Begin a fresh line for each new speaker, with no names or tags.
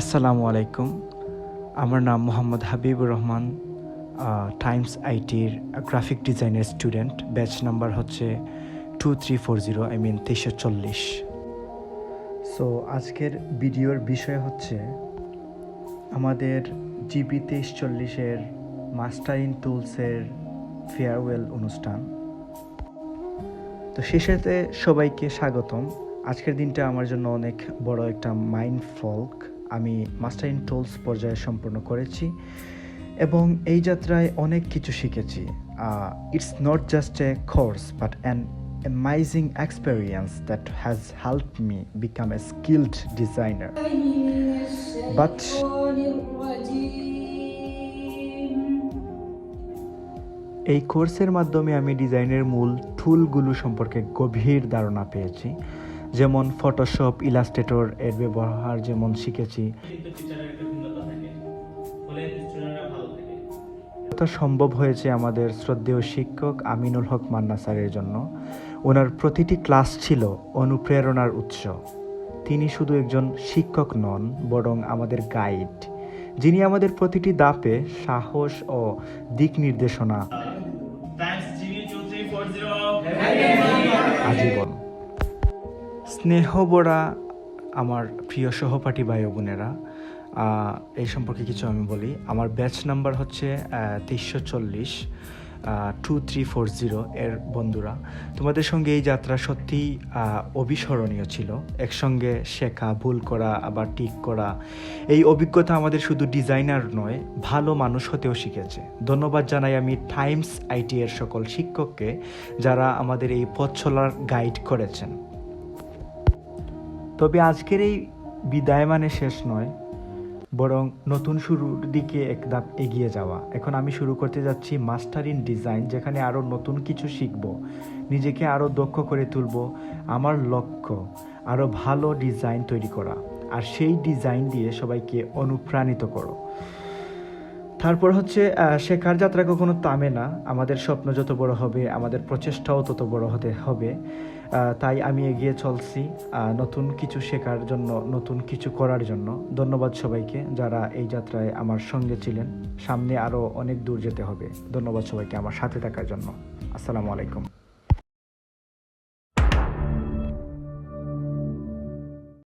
আসসালামু আলাইকুম। আমার নাম মোহাম্মদ হাবিবুর রহমান টাইমস আইটির গ্রাফিক ডিজাইনের স্টুডেন্ট ব্যাচ নাম্বার হচ্ছে two three four zero I mean তেইশশো চল্লিশ সো আজকের ভিডিওর বিষয় হচ্ছে আমাদের জিবি তেইশ চল্লিশের মাস্টার ইন টুলসের ফেয়ারওয়েল অনুষ্ঠান। তো শেষেতে সবাইকে স্বাগতম। আজকের দিনটা আমার জন্য অনেক বড় একটা মাইন্ড ফল্ক আমি মাস্টার ইন টুলস পর্যায়ে সম্পন্ন করেছি এবং এই যাত্রায় অনেক কিছু শিখেছি। It's not just a course but an amazing experience that has help me become a skilled designer
But
এই কোর্সের মাধ্যমে আমি ডিজাইনের মূল টুলগুলো সম্পর্কে গভীর ধারণা পেয়েছি। যেমন ফটোশপ ইলাস্ট্রেটর এর ব্যবহার যেমন শিখেছি। সম্ভব হয়েছে আমাদের শ্রদ্ধেয় শিক্ষক আমিনুল হক মান্না স্যারের জন্য। ওনার প্রতিটি ক্লাস ছিল অনুপ্রেরণার উৎস। তিনি শুধু একজন শিক্ষক নন বরং আমাদের গাইড। যিনি আমাদের প্রতিটি দাপে সাহস ও দিক নির্দেশনা আজীবন। স্নেহবরা আমার প্রিয় সহপাঠী ভাই বোনেরা এই সম্পর্কে কিছু আমি বলি। আমার ব্যাচ নাম্বার হচ্ছে তেইশশো চল্লিশ টু থ্রি ফোর জিরো এর বন্ধুরা। তোমাদের সঙ্গে এই যাত্রা সত্যিই অবিস্মরণীয় ছিল। একসঙ্গে শেখা, ভুল করা, আবার ঠিক করা, এই অভিজ্ঞতা আমাদের শুধু ডিজাইনার নয়, ভালো মানুষ হতেও শিখেছে। ধন্যবাদ জানাই আমি টাইমস আইটি এর সকল শিক্ষককে যারা আমাদের এই পথ চলার গাইড করেছেন। তবে আজকের এই বিদায় মানে শেষ নয়, বরং নতুন শুরুর দিকে এক ধাপ এগিয়ে যাওয়া। এখন আমি শুরু করতে যাচ্ছি মাস্টার ইন ডিজাইন যেখানে আরও নতুন কিছু শিখব, নিজেকে আরও দক্ষ করে তুলব, আমার লক্ষ্য আরও ভালো ডিজাইন তৈরি করা। আর সেই ডিজাইন দিয়ে সবাইকে অনুপ্রাণিত করো। তারপর হচ্ছে শেখার যাত্রা কখনো থামে না। আমাদের স্বপ্ন যত বড় হবে, আমাদের প্রচেষ্টাও তত বড় হতে হবে। তাই আমি এগিয়ে চলছি নতুন কিছু শেখার জন্য, নতুন কিছু করার জন্য। ধন্যবাদ সবাইকে যারা এই যাত্রায় আমার সঙ্গে ছিলেন। সামনে আরও অনেক দূর যেতে হবে। ধন্যবাদ সবাইকে আমার সাথে থাকার জন্য। আসসালামু আলাইকুম।